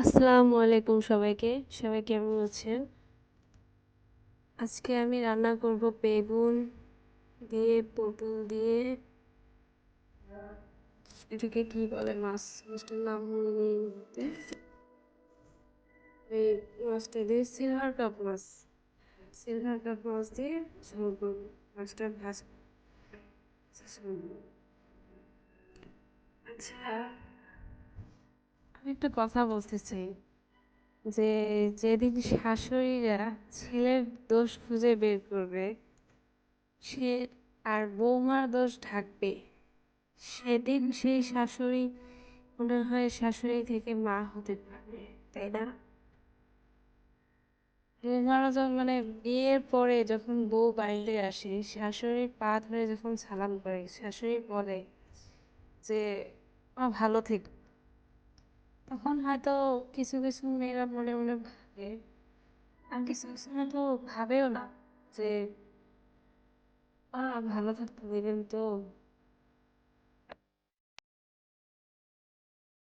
আসসালামু আলাইকুম সবাইকে। সবাই কেমন আছেন? আজকে আমি রান্না করব বেগুন দিয়ে, পটল দিয়ে। এটাকে কি বলে মাছ? মাছটার নাম এই মাছটা দিয়ে সিলভার কাপ মাছ। সিলভার কাপ মাছ দিয়ে মাছটা ভাজ আচ্ছা আমি একটা কথা বলতে চাই। যে যেদিন শাশুড়িরা ছেলের দোষ খুঁজে বের করবে, সে আর বৌমার দোষ ঢাকবে। সেদিন সেই শাশুড়ি মনে হয় শাশুড়ি থেকে মা হতে পারবে, তাই না? বৌমারা যখন মানে বিয়ের পরে যখন বউ বাড়িতে আসে, শাশুড়ির পা ধরে যখন সালাম করে, শাশুড়ি বলে যে, মা ভালো থেকো। তখন হয়তো কিছু কিছু মেয়েরা মনে মনে ভাবে, আর কিছু কিছু মেয়ে তো ভাবেও না যে ভালো থাকতে দেবেন তো।